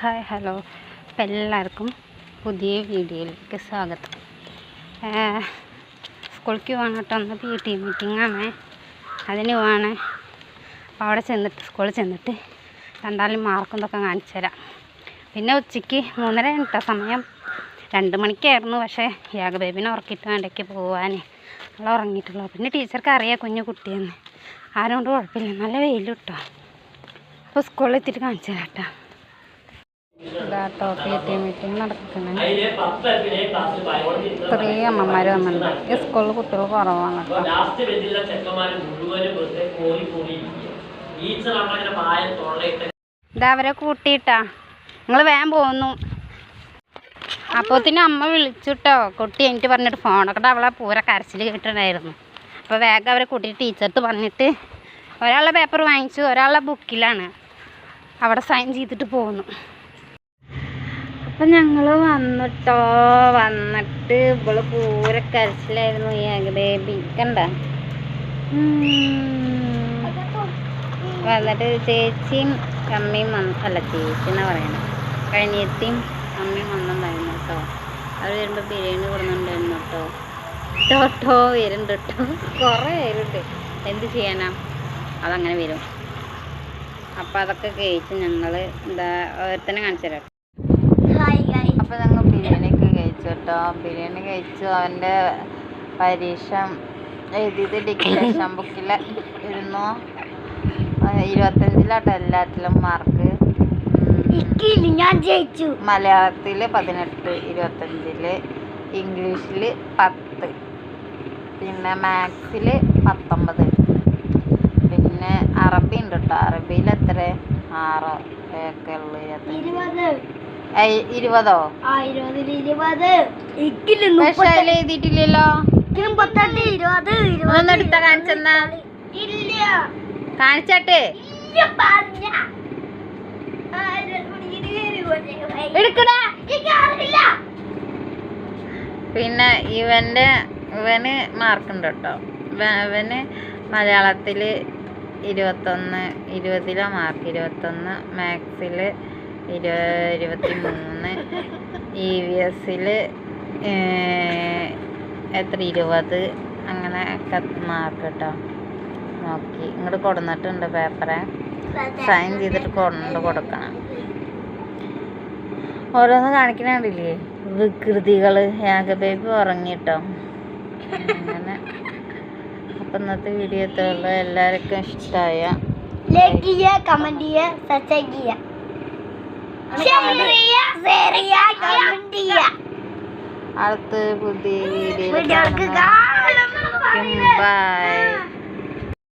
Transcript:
Hi hello. അപ്പം എല്ലാവർക്കും പുതിയ വീഡിയോയിലേക്ക് സ്വാഗതം. സ്കൂളിലേക്ക് പോകണം കേട്ടോ ഒന്ന് പി ടി മീറ്റിംഗ് ആണ്. അതിന് പോവാണ്. അപ്പോൾ അവിടെ ചെന്നിട്ട് സ്കൂളിൽ ചെന്നിട്ട് രണ്ടാളും മാർക്കും ഇതൊക്കെ കാണിച്ചു തരാം. പിന്നെ ഉച്ചയ്ക്ക് മൂന്നര കേട്ടോ സമയം. രണ്ട് മണിക്കായിരുന്നു പക്ഷേ യാഗബേബിനെ ഉറക്കിയിട്ട് വേണ്ടയ്ക്ക് പോകാൻ അവൾ ഉറങ്ങിയിട്ടുള്ളൂ. പിന്നെ ടീച്ചർക്ക് അറിയാം കുഞ്ഞു കുട്ടിയെന്ന്. ആരോണ്ട് കുഴപ്പമില്ല. നല്ല വെയിൽ കിട്ടോ. അപ്പോൾ സ്കൂളിൽ എത്തിയിട്ട് കാണിച്ചു തരാം കേട്ടോ. ഇതാട്ടോ പി ടി മീറ്റിംഗ് അമ്മമാർ വന്നിട്ടുണ്ട്. ഈ സ്കൂളിൽ കുട്ടികൾ കുറവാണ് ഇതാ അവരെ കൂട്ടിയിട്ടാ. നിങ്ങൾ വേഗം പോന്നു. അപ്പോത്തിന് അമ്മ വിളിച്ചുട്ടോ. കുട്ടി എനിക്ക് പറഞ്ഞിട്ട് ഫോണൊക്കെ അവളെ പൂര കരച്ചിൽ കേട്ടിട്ടുണ്ടായിരുന്നു. അപ്പോൾ വേഗം അവരെ കൂട്ടിയിട്ട് ടീച്ചർക്ക് പറഞ്ഞിട്ട് ഒരാളുടെ പേപ്പർ വാങ്ങിച്ചു ഒരാളുടെ ബുക്കിലാണ് അവിടെ സൈൻ ചെയ്തിട്ട് പോന്നു. അപ്പം ഞങ്ങൾ വന്നിട്ടോ? വന്നിട്ട് ഇവൾ പൂരെ കരച്ചിലായിരുന്നു ഈ ബേബി കണ്ട? വന്നിട്ട് ചേച്ചിയും അമ്മയും വന്ന് അല്ല ചേച്ചി എന്നാ പറയണേ? കഴിഞ്ഞെത്തിയും അമ്മയും വന്നിട്ടുണ്ടായിരുന്നു കേട്ടോ. അവർ വരുമ്പോൾ ബിരിയാണി കൊടുക്കുന്നുണ്ടായിരുന്നു കേട്ടോ. ടോട്ടോ വരുന്നുണ്ട് കേട്ടോ കുറേ പേരുണ്ട്. എന്ത് ചെയ്യാനാ? അതങ്ങനെ വരും. അപ്പോൾ അതൊക്കെ കഴിച്ച് ഞങ്ങൾ എന്താ ഓരോരുത്തനെ കാണിച്ചു തരാം അപ്പോൾ ഞങ്ങൾ ബിരിയാണിയൊക്കെ കഴിച്ചു കേട്ടോ ബിരിയാണി കഴിച്ചു. അവന്റെ പരീക്ഷ എഴുതിയത് ഡിക്റ്റേഷൻ ബുക്കിൽ ഇരുന്നു. ഇരുപത്തഞ്ചിലാട്ടോ എല്ലാത്തിലും മാർക്ക്. ഞാൻ ജയിച്ചു. മലയാളത്തിൽ പതിനെട്ട് ഇരുപത്തഞ്ചിൽ ഇംഗ്ലീഷിൽ പത്ത്. പിന്നെ മാത്സിൽ പത്തൊമ്പത്. പിന്നെ അറബി ഉണ്ട് കേട്ടോ അറബിയിൽ എത്ര ആറോ ഒക്കെ ഉള്ളു. ഇരുപത്തഞ്ച്. ഇരുപത്? എഴുതിയിട്ടില്ലല്ലോ. കാണിച്ചെന്നാ കാണിച്ചട്ടെ. എടുക്കടാ. പിന്നെ ഇവന്റെ ഇവന് മാർക്കുണ്ട് കേട്ടോ ഇവ- ഇവന് മലയാളത്തിൽ ഇരുപത്തൊന്ന് ഇരുപതിലെ മാർക്ക്? ഇരുപത്തൊന്ന് മാത്സിൽ ഇരു ഇരുപത്തി മൂന്ന് ഇ വി എസിൽ എത്ര? ഇരുപത്. അങ്ങനെ മാർക്ക് കേട്ടോ നോക്കി. ഇങ്ങോട്ട് കൊടുന്നിട്ടുണ്ട് പേപ്പറെ സൈൻ ചെയ്തിട്ട് കൊണ്ട് കൊടുക്കണം. ഓരോന്ന് കാണിക്കണില്ലേ വികൃതികൾ യാഗ ബേബി ഉറങ്ങിട്ടോ. അങ്ങനെ. അപ്പം ഇന്നത്തെ വീഡിയോ എത്തുള്ളൂ എല്ലാവർക്കും ഇഷ്ടമായ ലൈക്ക് ചെയ്യുക കമന്റ് ചെയ്യുക സബ്സ്ക്രൈബ് ചെയ്യുക ഷെയർ ചെയ്യുക ഷെയർ ചെയ്യുക കമന്റ് ചെയ്യുക അടുത്ത് പുതിയ വീഡിയോ ബൈ